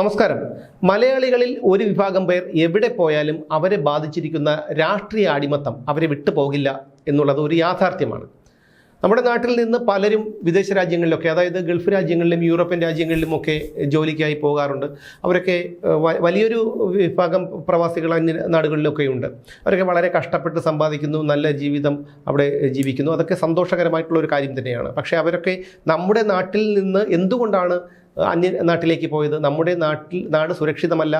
നമസ്കാരം. മലയാളികളിൽ ഒരു വിഭാഗം പേർ എവിടെ പോയാലും അവരെ ബാധിച്ചിരിക്കുന്ന രാഷ്ട്രീയ അടിമത്തം അവരെ വിട്ടുപോകില്ല എന്നുള്ളത് ഒരു യാഥാർത്ഥ്യമാണ്. നമ്മുടെ നാട്ടിൽ നിന്ന് പലരും വിദേശ രാജ്യങ്ങളിലൊക്കെ അതായത് ഗൾഫ് രാജ്യങ്ങളിലും യൂറോപ്യൻ രാജ്യങ്ങളിലും ഒക്കെ ജോലിക്കായി പോകാറുണ്ട്. അവരൊക്കെ വലിയൊരു വിഭാഗം പ്രവാസികൾ അന്യ നാടുകളിലൊക്കെ ഉണ്ട് അവരൊക്കെ വളരെ കഷ്ടപ്പെട്ട് സമ്പാദിക്കുന്നു നല്ല ജീവിതം അവിടെ ജീവിക്കുന്നു. അതൊക്കെ സന്തോഷകരമായിട്ടുള്ള ഒരു കാര്യം തന്നെയാണ്. പക്ഷേ അവരൊക്കെ നമ്മുടെ നാട്ടിൽ നിന്ന് എന്തുകൊണ്ടാണ് അന്യ നാട്ടിലേക്ക് പോയത്. നമ്മുടെ നാട്ടിൽ നാട് സുരക്ഷിതമല്ല.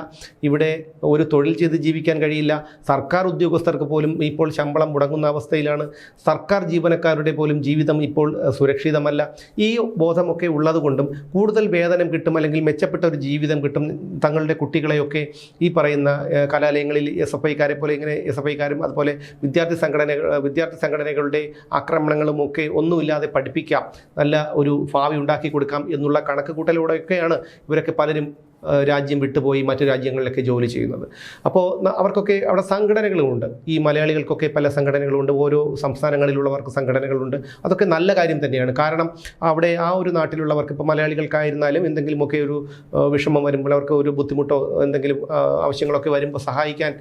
ഇവിടെ ഒരു തൊഴിൽ ചെയ്ത് ജീവിക്കാൻ കഴിയില്ല. സർക്കാർ ഉദ്യോഗസ്ഥർക്ക് പോലും ഇപ്പോൾ ശമ്പളം മുടങ്ങുന്ന അവസ്ഥയിലാണ്. സർക്കാർ ജീവനക്കാരുടെ പോലും ജീവിതം ഇപ്പോൾ സുരക്ഷിതമല്ല. ഈ ബോധമൊക്കെ ഉള്ളതുകൊണ്ടും കൂടുതൽ വേതനം കിട്ടും അല്ലെങ്കിൽ മെച്ചപ്പെട്ട ഒരു ജീവിതം കിട്ടും തങ്ങളുടെ കുട്ടികളെയൊക്കെ ഈ പറയുന്ന കലാലയങ്ങളിൽ എസ് എഫ് ഐക്കാരെ പോലെ ഇങ്ങനെ എസ് എഫ് ഐക്കാരും അതുപോലെ വിദ്യാർത്ഥി സംഘടന വിദ്യാർത്ഥി സംഘടനകളുടെ ആക്രമണങ്ങളും ഒക്കെ ഒന്നുമില്ലാതെ പഠിപ്പിക്കാം. നല്ല ഒരു ഭാവി ഉണ്ടാക്കി കൊടുക്കാം എന്നുള്ള കണക്ക് കൂട്ടലോടെയൊക്കെയാണ് ഇവരൊക്കെ പലരും രാജ്യം വിട്ടുപോയി മറ്റു രാജ്യങ്ങളിലൊക്കെ ജോലി ചെയ്യുന്നത്. അപ്പോൾ അവർക്കൊക്കെ അവിടെ സംഘടനകളുമുണ്ട് ഈ മലയാളികൾക്കൊക്കെ പല സംഘടനകളുണ്ട്. ഓരോ സംസ്ഥാനങ്ങളിലുള്ളവർക്ക് സംഘടനകളുണ്ട്. അതൊക്കെ നല്ല കാര്യം തന്നെയാണ്. കാരണം അവിടെ ആ ഒരു നാട്ടിലുള്ളവർക്ക് ഇപ്പോൾ മലയാളികൾക്കായിരുന്നാലും എന്തെങ്കിലുമൊക്കെ ഒരു വിഷമം വരുമ്പോൾ അവർക്ക് ഒരു ബുദ്ധിമുട്ടോ എന്തെങ്കിലും ആവശ്യങ്ങളൊക്കെ വരുമ്പോൾ സഹായിക്കാൻ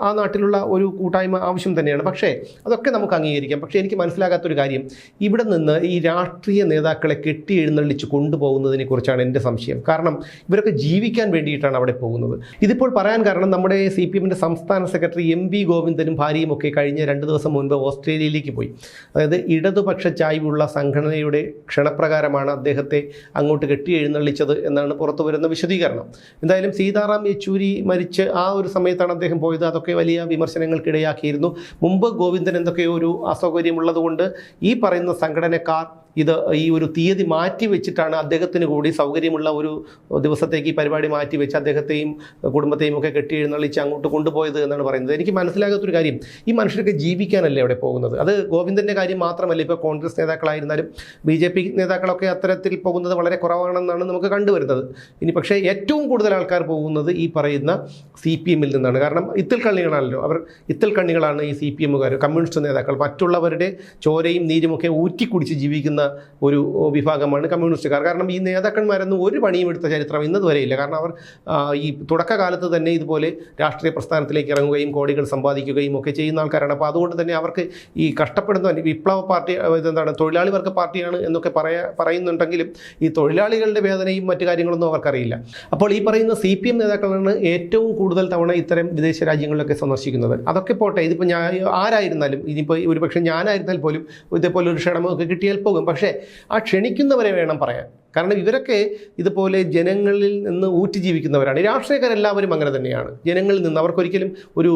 ആ നാട്ടിലുള്ള ഒരു കൂട്ടായ്മ ആവശ്യം തന്നെയാണ്. പക്ഷേ അതൊക്കെ നമുക്ക് അംഗീകരിക്കാം. പക്ഷേ എനിക്ക് മനസ്സിലാകാത്തൊരു കാര്യം. ഇവിടെ നിന്ന് ഈ രാഷ്ട്രീയ നേതാക്കളെ കെട്ടി എഴുന്നള്ളിച്ച് കൊണ്ടുപോകുന്നതിനെ കുറിച്ചാണ് എന്റെ സംശയം. കാരണം ഇവരൊക്കെ ജീവിക്കാൻ വേണ്ടിയിട്ടാണ് അവിടെ പോകുന്നത്. ഇതിപ്പോൾ പറയാൻ കാരണം നമ്മുടെ സി പി എമ്മിന്റെ സംസ്ഥാന സെക്രട്ടറി എം വി ഗോവിന്ദനും ഭാര്യയും ഒക്കെ കഴിഞ്ഞ രണ്ട് ദിവസം മുൻപ് ഓസ്ട്രേലിയയിലേക്ക് പോയി. അതായത് ഇടതുപക്ഷ ചായ്വുള്ള സംഘടനയുടെ ക്ഷണപ്രകാരമാണ് അദ്ദേഹത്തെ അങ്ങോട്ട് കെട്ടി എഴുന്നള്ളിച്ചത് എന്നാണ് പുറത്തു വരുന്ന വിശദീകരണം. എന്തായാലും സീതാറാം യെച്ചൂരി മരിച്ച് ആ ഒരു സമയത്താണ് അദ്ദേഹം പോയത്. അതൊക്കെ വലിയ വിമർശനങ്ങൾക്കിടയാക്കിയിരുന്നു. മുമ്പ് ഗോവിന്ദൻ എന്തൊക്കെയോ ഒരു അസൗകര്യമുള്ളതുകൊണ്ട് ഈ പറയുന്ന സംഘടനക്കാർ ഇത് ഈ ഒരു തീയതി മാറ്റി വെച്ചിട്ടാണ് അദ്ദേഹത്തിന് കൂടി സൗകര്യമുള്ള ഒരു ദിവസത്തേക്ക് ഈ പരിപാടി മാറ്റി വെച്ച് അദ്ദേഹത്തെയും കുടുംബത്തെയും ഒക്കെ കെട്ടി എഴുന്നള്ളിച്ച് അങ്ങോട്ട് കൊണ്ടുപോയത് എന്നാണ് പറയുന്നത്. എനിക്ക് മനസ്സിലാകാത്തൊരു കാര്യം ഈ മനുഷ്യരൊക്കെ ജീവിക്കാനല്ലേ അവിടെ പോകുന്നത്? അത് ഗോവിന്ദന്റെ കാര്യം മാത്രമല്ല ഇപ്പോൾ കോൺഗ്രസ് നേതാക്കളായിരുന്നാലും ബി ജെ പി നേതാക്കളൊക്കെ അത്തരത്തിൽ പോകുന്നത് വളരെ കുറവാണെന്നാണ് നമുക്ക് കണ്ടുവരുന്നത്. ഇനി പക്ഷേ ഏറ്റവും കൂടുതൽ ആൾക്കാർ പോകുന്നത് ഈ പറയുന്ന സി പി എമ്മിൽ നിന്നാണ്. കാരണം ഇത്തിൽ കണ്ണികളാണല്ലോ. അവർ ഇത്തിൽ കണ്ണികളാണ് ഈ സി പി എമ്മുകാർ കമ്മ്യൂണിസ്റ്റ് നേതാക്കൾ. മറ്റുള്ളവരുടെ ചോരയും നീരുമൊക്കെ ഊറ്റിക്കുടിച്ച് ജീവിക്കുന്ന ഒരു വിഭാഗമാണ് കമ്മ്യൂണിസ്റ്റുകാർ. കാരണം ഈ നേതാക്കന്മാരൊന്നും ഒരു പണിയും എടുത്ത ചരിത്രം ഇന്നതുവരെ ഇല്ല കാരണം അവർ ഈ തുടക്കകാലത്ത് തന്നെ ഇതുപോലെ രാഷ്ട്രീയ പ്രസ്ഥാനത്തിലേക്ക് ഇറങ്ങുകയും കോടികൾ സമ്പാദിക്കുകയും ഒക്കെ ചെയ്യുന്ന ആൾക്കാരാണ്. അപ്പോൾ അതുകൊണ്ട് തന്നെ അവർക്ക് ഈ കഷ്ടപ്പെടുന്ന വിപ്ലവ പാർട്ടി ഇതെന്താണ് തൊഴിലാളി വർഗ പാർട്ടിയാണ് എന്നൊക്കെ പറയാ പറയുന്നുണ്ടെങ്കിലും ഈ തൊഴിലാളികളുടെ വേദനയും മറ്റു കാര്യങ്ങളൊന്നും അവർക്കറിയില്ല. അപ്പോൾ ഈ പറയുന്ന സി പി എം നേതാക്കളാണ് ഏറ്റവും കൂടുതൽ തവണ ഇത്തരം വിദേശ രാജ്യങ്ങളിലൊക്കെ സന്ദർശിക്കുന്നത്. അതൊക്കെ പോട്ടെ ഇതിപ്പോൾ ഞാൻ ആരായിരുന്നാലും ഇനിയിപ്പോൾ ഒരുപക്ഷെ ഞാനായിരുന്നാൽ പോലും ഇതേപോലെ ഒരു ക്ഷണമൊക്കെ കിട്ടിയാൽ പോകും. പക്ഷേ ആ ക്ഷണിക്കുന്നവരെ വേണം പറയാൻ. കാരണം ഇവരൊക്കെ ഇതുപോലെ ജനങ്ങളിൽ നിന്ന് ഊറ്റി ജീവിക്കുന്നവരാണ്. രാഷ്ട്രീയക്കാരെല്ലാവരും അങ്ങനെ തന്നെയാണ്. ജനങ്ങളിൽ നിന്ന് അവർക്കൊരിക്കലും ഒരു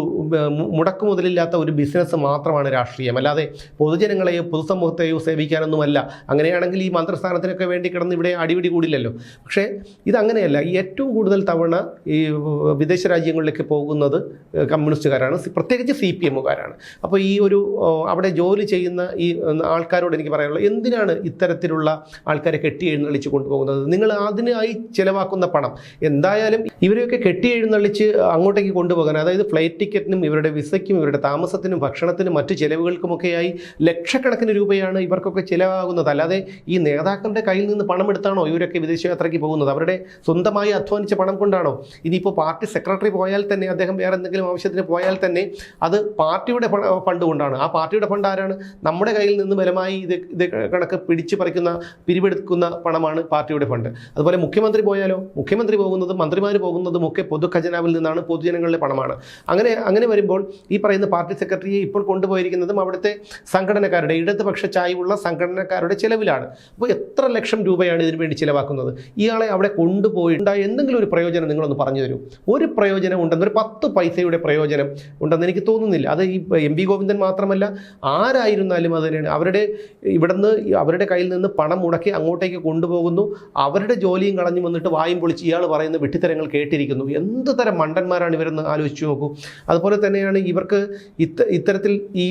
മുടക്കു മുതലില്ലാത്ത ഒരു ബിസിനസ് മാത്രമാണ് രാഷ്ട്രീയം. അല്ലാതെ പൊതുജനങ്ങളെയോ പൊതുസമൂഹത്തെയോ സേവിക്കാനൊന്നുമല്ല. അങ്ങനെയാണെങ്കിൽ ഈ മന്ത്രിസ്ഥാനത്തിനൊക്കെ വേണ്ടി കിടന്ന് ഇവിടെ അടിപിടി കൂടില്ലല്ലോ. പക്ഷേ ഇതങ്ങനെയല്ല. ഏറ്റവും കൂടുതൽ തവണ ഈ വിദേശ രാജ്യങ്ങളിലേക്ക് പോകുന്നത് കമ്മ്യൂണിസ്റ്റുകാരാണ്. പ്രത്യേകിച്ച് സി പി എമ്മുകാരാണ്. അപ്പോൾ ഈ ഒരു അവിടെ ജോലി ചെയ്യുന്ന ഈ ആൾക്കാരോട് എനിക്ക് പറയാനുള്ളത് എന്തിനാണ് ഇത്തരത്തിലുള്ള ആൾക്കാരെ കെട്ടി എഴുന്നള്ളിച്ച് കൊണ്ടുപോകുന്നത്. നിങ്ങൾ അതിനായി ചിലവാക്കുന്ന പണം. എന്തായാലും ഇവരെയൊക്കെ കെട്ടി എഴുന്നള്ളിച്ച് അങ്ങോട്ടേക്ക് കൊണ്ടുപോകാൻ അതായത് ഫ്ലൈറ്റ് ടിക്കറ്റിനും ഇവരുടെ വിസയ്ക്കും ഇവരുടെ താമസത്തിനും ഭക്ഷണത്തിനും മറ്റു ചിലവുകൾക്കുമൊക്കെയായി ലക്ഷക്കണക്കിന് രൂപയാണ് ഇവർക്കൊക്കെ ചിലവാകുന്നത്. അല്ലാതെ ഈ നേതാക്കളുടെ കയ്യിൽ നിന്ന് പണം എടുത്താണോ ഇവരൊക്കെ വിദേശയാത്രയ്ക്ക് പോകുന്നത്? അവരുടെ സ്വന്തമായി അധ്വാനിച്ച പണം കൊണ്ടാണോ? ഇനിയിപ്പോൾ പാർട്ടി സെക്രട്ടറി പോയാൽ തന്നെ അദ്ദേഹം വേറെ എന്തെങ്കിലും ആവശ്യത്തിന് പോയാൽ തന്നെ അത് പാർട്ടിയുടെ ഫണ്ട് കൊണ്ടാണ്. ആ പാർട്ടിയുടെ ഫണ്ട് ആരാണ്? നമ്മുടെ കയ്യിൽ നിന്ന് ബലമായി ഇത് ഇത് കണക്ക് പിടിച്ചു പറിക്കുന്ന പിരിവെടുക്കുന്ന പണമാണ് പാർട്ടിയുടെ ഫണ്ട് അതുപോലെ മുഖ്യമന്ത്രി പോയാലോ? മുഖ്യമന്ത്രി പോകുന്നതും മന്ത്രിമാർ പോകുന്നതും ഒക്കെ പൊതു ഖജനാവിൽ നിന്നാണ് പൊതുജനങ്ങളുടെ പണമാണ്. അങ്ങനെ അങ്ങനെ വരുമ്പോൾ ഈ പറയുന്ന പാർട്ടി സെക്രട്ടറിയെ ഇപ്പോൾ കൊണ്ടുപോയിരിക്കുന്നതും അവിടുത്തെ സംഘടനക്കാരുടെ ഇടതുപക്ഷ ചായവുള്ള സംഘടനക്കാരുടെ ചിലവിലാണ്. അപ്പോൾ എത്ര ലക്ഷം രൂപയാണ് ഇതിനു വേണ്ടി ചിലവാക്കുന്നത്? ഇയാളെ അവിടെ കൊണ്ടുപോയി ഉണ്ടായ എന്തെങ്കിലും ഒരു പ്രയോജനം നിങ്ങളൊന്ന് പറഞ്ഞു തരൂ. ഒരു പ്രയോജനം ഉണ്ടെന്ന് ഒരു പത്ത് പൈസയുടെ പ്രയോജനം ഉണ്ടെന്ന് എനിക്ക് തോന്നുന്നില്ല. അത് ഈ എം വി ഗോവിന്ദൻ മാത്രമല്ല ആരായിരുന്നാലും അതിന് അവരുടെ ഇവിടുന്ന് അവരുടെ കയ്യിൽ നിന്ന് പണം മുടക്കി അങ്ങോട്ടേക്ക് കൊണ്ടുപോകുന്നു അവരുടെ ജോലിയും കളഞ്ഞു വന്നിട്ട് വായും പൊളിച്ച് ഇയാൾ പറയുന്ന വെട്ടിത്തരങ്ങൾ കേട്ടിരിക്കുന്നു. എന്ത് തരം മണ്ടന്മാരാണ് ഇവരെന്ന് ആലോചിച്ച് നോക്കൂ. അതുപോലെ തന്നെയാണ് ഇവർക്ക് ഇത്ത ഇത്തരത്തിൽ ഈ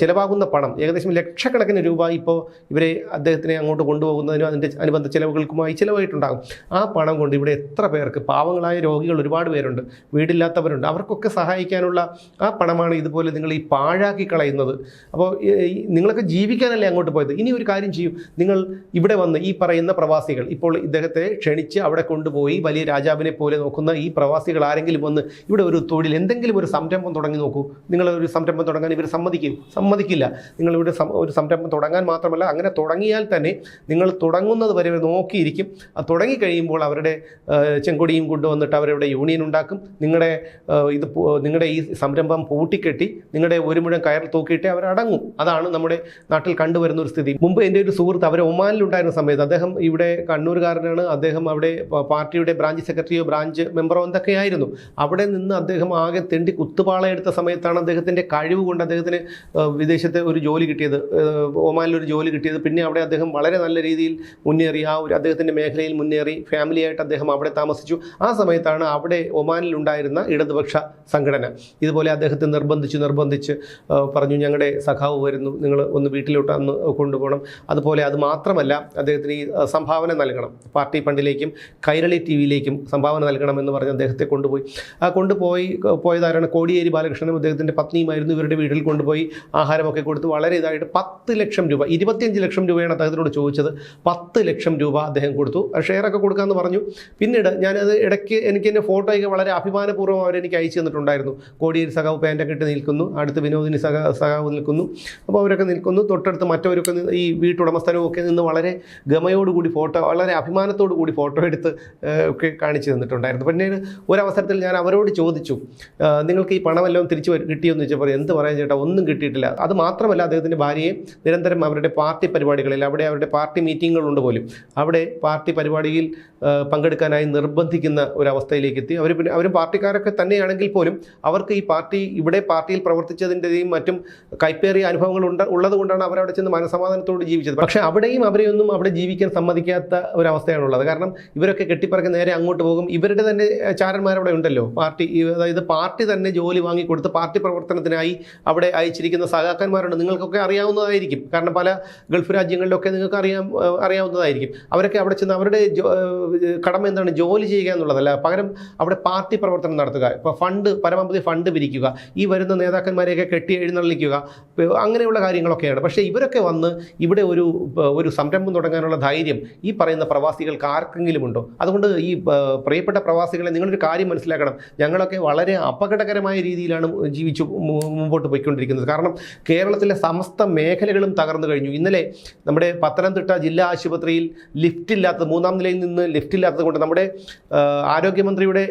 ചിലവാകുന്ന പണം ഏകദേശം ലക്ഷക്കണക്കിന് രൂപ ഇപ്പോൾ ഇവരെ അദ്ദേഹത്തിനെ അങ്ങോട്ട് കൊണ്ടുപോകുന്നതിനും അതിന്റെ അനുബന്ധ ചിലവുകൾക്കുമായി ചിലവായിട്ടുണ്ടാകും. ആ പണം കൊണ്ട് ഇവിടെ എത്ര പേർക്ക് പാവങ്ങളായ രോഗികൾ ഒരുപാട് പേരുണ്ട് വീടില്ലാത്തവരുണ്ട് അവർക്കൊക്കെ സഹായിക്കാനുള്ള ആ പണമാണ് ഇതുപോലെ നിങ്ങൾ ഈ പാഴാക്കി കളയുന്നത്. അപ്പോൾ നിങ്ങളൊക്കെ ജീവിക്കാനല്ലേ അങ്ങോട്ട് പോയത്? ഇനി ഒരു കാര്യം ചെയ്യും. നിങ്ങൾ ഇവിടെ വന്ന് ഈ പറയുന്ന പ്രവാസികൾ. ഇപ്പോൾ ഇദ്ദേഹത്തെ ക്ഷണിച്ച് അവിടെ കൊണ്ടുപോയി വലിയ രാജാവിനെ പോലെ നോക്കുന്ന ഈ പ്രവാസികൾ ആരെങ്കിലും വന്ന് ഇവിടെ ഒരു തൊഴിൽ എന്തെങ്കിലും ഒരു സംരംഭം തുടങ്ങി നോക്കൂ. നിങ്ങൾ ഒരു സംരംഭം തുടങ്ങാൻ ഇവർ സമ്മതിക്കും. സമ്മതിക്കില്ല. നിങ്ങൾ ഇവിടെ ഒരു സംരംഭം തുടങ്ങാൻ മാത്രമല്ല അങ്ങനെ തുടങ്ങിയാൽ തന്നെ നിങ്ങൾ തുടങ്ങുന്നത് വരെ നോക്കിയിരിക്കും. അത് തുടങ്ങിക്കഴിയുമ്പോൾ അവരുടെ ചെങ്കൊടിയും കൊണ്ടുവന്നിട്ട് അവരവിടെ യൂണിയൻ ഉണ്ടാക്കും. നിങ്ങളുടെ ഇത് നിങ്ങളുടെ ഈ സംരംഭം പൂട്ടിക്കെട്ടി നിങ്ങളുടെ ഒരു മുഴം കയറിൽ തൂക്കിയിട്ട് അവർ അതാണ് നമ്മുടെ നാട്ടിൽ കണ്ടുവരുന്ന ഒരു സ്ഥിതി. മുമ്പ് എന്റെ ഒരു സുഹൃത്ത് അവർ ഒമാനിലുണ്ടായിരുന്ന സമയത്ത് അദ്ദേഹം ഇവിടെ കണ്ണൂരുകാരനാണ്. അദ്ദേഹം അവിടെ പാർട്ടിയുടെ ബ്രാഞ്ച് സെക്രട്ടറിയോ ബ്രാഞ്ച് മെമ്പറോ എന്തൊക്കെയായിരുന്നു? അവിടെ നിന്ന് അദ്ദേഹം ആകെ തെണ്ടി കുത്തുപാള എടുത്ത സമയത്താണ് അദ്ദേഹത്തിന്റെ കഴിവ് കൊണ്ട് അദ്ദേഹത്തിന് വിദേശത്തെ ഒരു ജോലി കിട്ടിയത്. ഒമാനിലൊരു ജോലി കിട്ടിയത്. പിന്നെ അവിടെ അദ്ദേഹം വളരെ നല്ല രീതിയിൽ മുന്നേറി ആ ഒരു അദ്ദേഹത്തിന്റെ മേഖലയിൽ മുന്നേറി ഫാമിലിയായിട്ട് അദ്ദേഹം അവിടെ താമസിച്ചു. ആ സമയത്താണ് അവിടെ ഒമാനിൽ ഉണ്ടായിരുന്ന ഇടതുപക്ഷ സംഘടന. ഇതുപോലെ അദ്ദേഹത്തെ നിർബന്ധിച്ച് നിർബന്ധിച്ച് പറഞ്ഞു ഞങ്ങളുടെ സഖാവ് വരുന്നു. നിങ്ങൾ ഒന്ന് വീട്ടിലോട്ട് അന്ന് കൊണ്ടുപോകണം. അതുപോലെ അത് മാത്രമല്ല അദ്ദേഹത്തിന് ഈ സംഭാവന നൽകണം. പാർട്ടി ഫണ്ടിലേക്കും കൈരളി ടി വിയിലേക്കും സംഭാവന നൽകണമെന്ന് പറഞ്ഞ് അദ്ദേഹത്തെ കൊണ്ടുപോയി. ആ കൊണ്ടുപോയി പോയതാരാണ്? കോടിയേരി ബാലകൃഷ്ണനും അദ്ദേഹത്തിന്റെ പത്നിയുമായിരുന്നു. ഇവരുടെ വീട്ടിൽ കൊണ്ടുപോയി ആഹാരമൊക്കെ കൊടുത്ത് വളരെ ഇതായിട്ട് പത്ത് ലക്ഷം രൂപ ഇരുപത്തിയഞ്ച് ലക്ഷം രൂപയാണ് അദ്ദേഹത്തിനോട് ചോദിച്ചത്. പത്ത് ലക്ഷം രൂപ അദ്ദേഹം കൊടുത്തു. ഷെയറൊക്കെ കൊടുക്കാമെന്ന് പറഞ്ഞു. പിന്നീട് ഞാനത് ഇടയ്ക്ക് എനിക്ക് എന്റെ ഫോട്ടോയൊക്കെ വളരെ അഭിമാനപൂർവം അവരെനിക്ക് അയച്ചു തന്നിട്ടുണ്ടായിരുന്നു. കോടിയേരി സഖാവ് പാന്റൊക്കെ ഇട്ട് നിൽക്കുന്നു അടുത്ത് വിനോദിനി സഖ സഖാവ് നിൽക്കുന്നു. അപ്പോൾ അവരൊക്കെ നിൽക്കുന്നു. തൊട്ടടുത്ത് മറ്റവരൊക്കെ ഈ വീട്ടുടമസ്ഥരും ഒക്കെ നിന്ന് വളരെ ഗമയോടുകൂടി ഫോട്ടോ വളരെ അഭിമാനത്തോടു കൂടി ഫോട്ടോ എടുത്ത് ഒക്കെ കാണിച്ചു തന്നിട്ടുണ്ടായിരുന്നു. പിന്നീട് ഒരവസരത്തിൽ ഞാൻ അവരോട് ചോദിച്ചു നിങ്ങൾക്ക് ഈ പണമെല്ലാം തിരിച്ചു കിട്ടിയെന്ന് ചോദിച്ചപ്പോൾ എന്ത് പറയാൻ ചേട്ടാ ഒന്നും കിട്ടിയിട്ടില്ല. അത് മാത്രമല്ല അദ്ദേഹത്തിന്റെ ഭാര്യയെ നിരന്തരം അവരുടെ പാർട്ടി പരിപാടികളിൽ അവിടെ അവരുടെ പാർട്ടി മീറ്റിങ്ങുകളുണ്ട് പോലും അവിടെ പാർട്ടി പരിപാടിയിൽ പങ്കെടുക്കാനായി നിർബന്ധിക്കുന്ന ഒരവസ്ഥയിലേക്ക് എത്തി. അവർ പിന്നെ അവരും പാർട്ടിക്കാരൊക്കെ തന്നെയാണെങ്കിൽ പോലും അവർക്ക് ഈ പാർട്ടി ഇവിടെ പാർട്ടിയിൽ പ്രവർത്തിച്ചതിന്റെയും മറ്റും കൈപ്പേറിയ അനുഭവങ്ങൾ ഉണ്ട് ഉള്ളതുകൊണ്ടാണ് അവരവിടെ ചെന്ന് മനസമാധാനത്തോട് ജീവിച്ചത്. പക്ഷേ അവിടെയും അവരെയൊന്നും അവിടെ ജീവിക്കാൻ സമ്മതിക്കാത്ത ഒരവസ്ഥയാണുള്ളത്. കാരണം ഇവരൊക്കെ കെട്ടിപ്പറക്കി നേരെ അങ്ങോട്ട് പോകും. ഇവരുടെ തന്നെ ചാരന്മാരവിടെ ഉണ്ടല്ലോ. പാർട്ടി അതായത് പാർട്ടി തന്നെ ജോലി വാങ്ങിക്കൊടുത്ത് പാർട്ടി പ്രവർത്തനത്തിനായി അവിടെ അയച്ചിരിക്കുന്ന സഹാക്കന്മാരുണ്ട്. നിങ്ങൾക്കൊക്കെ അറിയാവുന്നതായിരിക്കും. കാരണം പല ഗൾഫ് രാജ്യങ്ങളിലൊക്കെ നിങ്ങൾക്ക് അറിയാം അറിയാവുന്നതായിരിക്കും. അവരൊക്കെ അവിടെ ചെന്ന് അവരുടെ കടമ എന്താണ്? ജോലി ചെയ്യുക എന്നുള്ളതല്ല. പകരം അവിടെ പാർട്ടി പ്രവർത്തനം നടത്തുക. ഇപ്പോൾ ഫണ്ട് പരമാവധി ഫണ്ട് പിരിക്കുക. ഈ വരുന്ന നേതാക്കന്മാരെയൊക്കെ കെട്ടി എഴുന്നള്ളിക്കുക. അങ്ങനെയുള്ള കാര്യങ്ങളൊക്കെയാണ്. പക്ഷേ ഇവരൊക്കെ വന്ന് ഇവിടെ ഒരു ഒരു സംരംഭം തുടങ്ങാനുള്ള ധൈര്യം ഈ പറയുന്ന പ്രവാസികൾക്ക് ആർക്കെങ്കിലും ഉണ്ടോ? അതുകൊണ്ട് ഈ പ്രിയപ്പെട്ട പ്രവാസികളെ നിങ്ങളൊരു കാര്യം മനസ്സിലാക്കണം. ഞങ്ങളൊക്കെ വളരെ അപകടകരമായ രീതിയിലാണ് ജീവിച്ചു മുമ്പോട്ട് പോയിക്കൊണ്ടിരിക്കുന്നത്. കാരണം കേരളത്തിലെ സമസ്ത മേഖലകളും തകർന്നു കഴിഞ്ഞു. ഇന്നലെ നമ്മുടെ പത്തനംതിട്ട ജില്ലാ ആശുപത്രിയിൽ ലിഫ്റ്റ് ഇല്ലാത്തത് മൂന്നാം നിലയിൽ നിന്ന് ലിഫ്റ്റ് ഇല്ലാത്തത് കൊണ്ട് നമ്മുടെ ആരോഗ്യമന്ത്രിയുടെ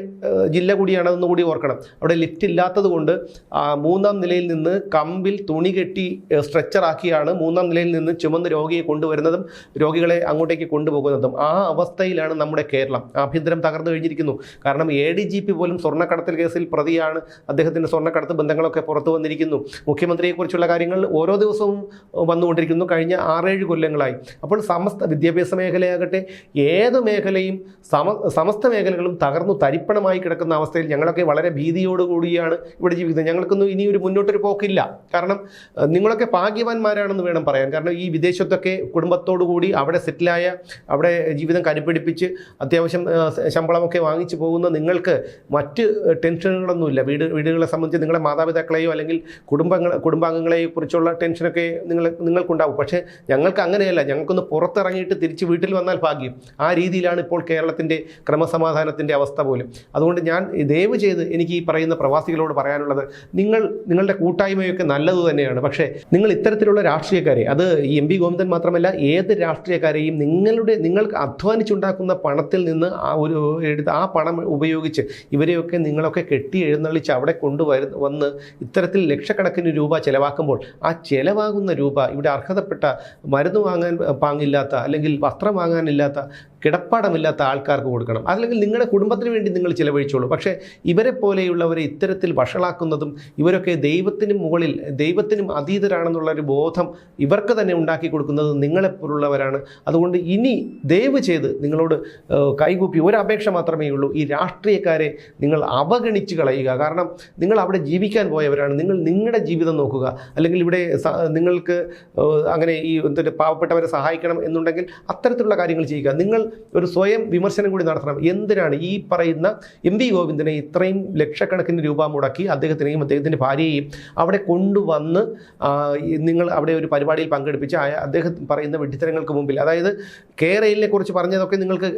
ജില്ല കൂടിയാണ് കൂടി ഓർക്കണം. അവിടെ ലിഫ്റ്റ് ഇല്ലാത്തത് കൊണ്ട് മൂന്നാം നിലയിൽ നിന്ന് കമ്പിൽ തുണി കെട്ടി സ്ട്രെച്ചറാക്കിയാണ് മൂന്നാം നിലയിൽ നിന്ന് ചുമന്ന് രോഗിയെ കൊണ്ടുവരുന്നതും രോഗികളെ അങ്ങോട്ടേക്ക് കൊണ്ടുപോകുന്നതും ആ അവസ്ഥയിലാണ് നമ്മുടെ കേരളം. ആഭ്യന്തരം തകർന്നു കഴിഞ്ഞിരിക്കുന്നു. കാരണം എ ഡി ജി പി പോലും സ്വർണക്കടത്തിൽ കേസിൽ പ്രതിയാണ്. അദ്ദേഹത്തിന്റെ സ്വർണക്കടത്ത് ബന്ധങ്ങളൊക്കെ പുറത്തു വന്നിരിക്കുന്നു. മുഖ്യമന്ത്രിയെക്കുറിച്ചുള്ള കാര്യങ്ങൾ ഓരോ ദിവസവും വന്നുകൊണ്ടിരിക്കുന്നു. കഴിഞ്ഞ ആറേഴ് കൊല്ലങ്ങളായി. അപ്പോൾ സമസ്ത വിദ്യാഭ്യാസ മേഖലയാകട്ടെ ഏത് മേഖലയും സമ സമസ്ത മേഖലകളും തകർന്നു തരിപ്പണമായി കിടക്കുന്ന അവസ്ഥയിൽ ഞങ്ങളൊക്കെ വളരെ ഭീതിയോടുകൂടിയാണ് ഇവിടെ ജീവിക്കുന്നത്. ഞങ്ങൾക്കൊന്നും ഇനി ഒരു മുന്നോട്ടൊരു പോക്കില്ല. കാരണം നിങ്ങളൊക്കെ ഭാഗ്യവാന്മാരാണെന്ന് വേണം പറയാൻ. കാരണം ഈ വിദേശത്തൊക്കെ കുടുംബത്തോടു കൂടി അവിടെ സെറ്റിലായ അവിടെ ജീവിതം കരുപിടിപ്പിച്ച് അത്യാവശ്യം ശമ്പളമൊക്കെ വാങ്ങിച്ചു പോകുന്ന നിങ്ങൾക്ക് മറ്റ് ടെൻഷനുകളൊന്നുമില്ല. വീട് വീടുകളെ സംബന്ധിച്ച് നിങ്ങളെ മാതാപിതാക്കളെയോ അല്ലെങ്കിൽ കുടുംബങ്ങൾ കുടുംബാംഗങ്ങളെയോ കുറിച്ചുള്ള ടെൻഷനൊക്കെ നിങ്ങൾ നിങ്ങൾക്കുണ്ടാവും. പക്ഷേ ഞങ്ങൾക്ക് അങ്ങനെയല്ല. ഞങ്ങൾക്കൊന്ന് പുറത്തിറങ്ങിയിട്ട് തിരിച്ച് വീട്ടിൽ വന്നാൽ ഭാഗ്യം. ആ രീതിയിലാണ് ഇപ്പോൾ കേരളത്തിന്റെ ക്രമസമാധാനത്തിന്റെ അവസ്ഥ പോലും. അതുകൊണ്ട് ഞാൻ ദയവ് ചെയ്ത് എനിക്ക് ഈ പറയുന്ന പ്രവാസികളോട് പറയാനുള്ളത് നിങ്ങൾ നിങ്ങളുടെ കൂട്ടായ്മയൊക്കെ നല്ലത് തന്നെയാണ്. പക്ഷേ നിങ്ങൾ ഇത്തരത്തിലുള്ള രാഷ്ട്രീയക്കാരെ അത് ഈ എം പി ഗോവിന്ദൻ മാത്രമല്ല ഏത് രാഷ്ട്രീയക്കാരെയും നിങ്ങളുടെ നിങ്ങൾക്ക് അധ്വാനിച്ചുണ്ടാക്കുന്ന പണത്തിൽ നിന്ന് ആ ഒരു എടുത്ത് ആ പണം ഉപയോഗിച്ച് ഇവരെയൊക്കെ നിങ്ങളൊക്കെ കെട്ടി എഴുന്നള്ളിച്ച് അവിടെ കൊണ്ടുവരു വന്ന് ഇത്തരത്തിൽ ലക്ഷക്കണക്കിന് രൂപ ചിലവാക്കുമ്പോൾ ആ ചിലവാകുന്ന രൂപ ഇവിടെ അർഹതപ്പെട്ട മരുന്ന് വാങ്ങാൻ പാങ്ങില്ലാത്ത അല്ലെങ്കിൽ വസ്ത്രം വാങ്ങാനില്ലാത്ത കിടപ്പാടമില്ലാത്ത ആൾക്കാർക്ക് കൊടുക്കണം. അല്ലെങ്കിൽ നിങ്ങളുടെ കുടുംബത്തിന് വേണ്ടി നിങ്ങൾ ചിലവഴിച്ചോളൂ. പക്ഷേ ഇവരെ പോലെയുള്ളവരെ ഇത്തരത്തിൽ വഷളാക്കുന്നതും ഇവരൊക്കെ ദൈവത്തിന് മുകളിൽ ദൈവത്തിനും അതീതരാണെന്നുള്ള ഒരു ബോധം ഇവർക്ക് തന്നെ ഉണ്ടാക്കി കൊടുക്കുന്നത് നിങ്ങളെപ്പോലുള്ളവരാണ് അതുകൊണ്ട് ഇനി ദയവ് ചെയ്ത് നിങ്ങളോട് കൈകൂപ്പി ഒരു അപേക്ഷ മാത്രമേ ഉള്ളൂ. ഈ രാഷ്ട്രീയക്കാരെ നിങ്ങൾ അവഗണിച്ച് കളയുക. കാരണം നിങ്ങൾ അവിടെ ജീവിക്കാൻ പോയവരാണ്. നിങ്ങൾ നിങ്ങളുടെ ജീവിതം നോക്കുക. അല്ലെങ്കിൽ ഇവിടെ നിങ്ങൾക്ക് അങ്ങനെ ഈ എന്തൊരു പാവപ്പെട്ടവരെ സഹായിക്കണം എന്നുണ്ടെങ്കിൽ അത്തരത്തിലുള്ള കാര്യങ്ങൾ ചെയ്യുക. നിങ്ങൾ ഒരു സ്വയം വിമർശനം കൂടി നടത്തണം. എന്തിനാണ് ഈ പറയുന്ന എം വി ഗോവിന്ദനെ ഇത്രയും ലക്ഷക്കണക്കിന് രൂപ മുടക്കി അദ്ദേഹത്തിനെയും അദ്ദേഹത്തിന്റെ ഭാര്യയെയും അവിടെ കൊണ്ടുവന്ന് നിങ്ങൾ അവിടെ ഒരു പരിപാടിയിൽ പങ്കെടുപ്പിച്ച് അദ്ദേഹം പറയുന്ന വെട്ടിത്തരങ്ങൾക്ക് മുമ്പിൽ അതായത് കേരളിനെ കുറിച്ച് പറഞ്ഞതൊക്കെ നിങ്ങൾക്ക്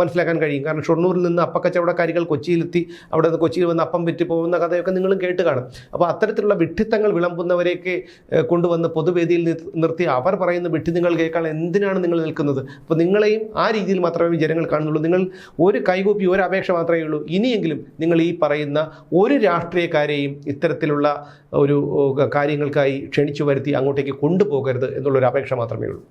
മനസ്സിലാക്കാൻ കഴിയും. കാരണം ഷൊർണൂരിൽ നിന്ന് അപ്പക്കച്ചവടക്കാരികൾ കൊച്ചിയിലെത്തി അവിടെ നിന്ന് കൊച്ചിയിൽ വന്ന് അപ്പം വിറ്റ് പോകുന്ന കഥയൊക്കെ നിങ്ങളും കേട്ട് കാണും. അപ്പോൾ അത്തരത്തിലുള്ള വിഡ്ഢിത്തങ്ങൾ വിളമ്പുന്നവരെയൊക്കെ കൊണ്ടുവന്ന് പൊതുവേദിയിൽ നിർത്തി അവർ പറയുന്ന വിഡ്ഢി നിങ്ങൾ കേൾക്കാൻ എന്തിനാണ് നിങ്ങൾ നിൽക്കുന്നത്? അപ്പോൾ നിങ്ങളെയും ആ രീതിയിൽ മാത്രമേ ജനങ്ങൾ കാണുന്നുള്ളൂ. നിങ്ങൾ ഒരു കൈകൂപ്പി ഒരു അപേക്ഷ മാത്രമേ ഉള്ളൂ. ഇനിയെങ്കിലും നിങ്ങൾ ഈ പറയുന്ന ഒരു രാഷ്ട്രീയക്കാരെയും ഇത്തരത്തിലുള്ള ഒരു കാര്യങ്ങൾക്കായി ക്ഷണിച്ചു വരുത്തി അങ്ങോട്ടേക്ക് കൊണ്ടുപോകരുത് എന്നുള്ളൊരു അപേക്ഷ മാത്രമേ ഉള്ളൂ.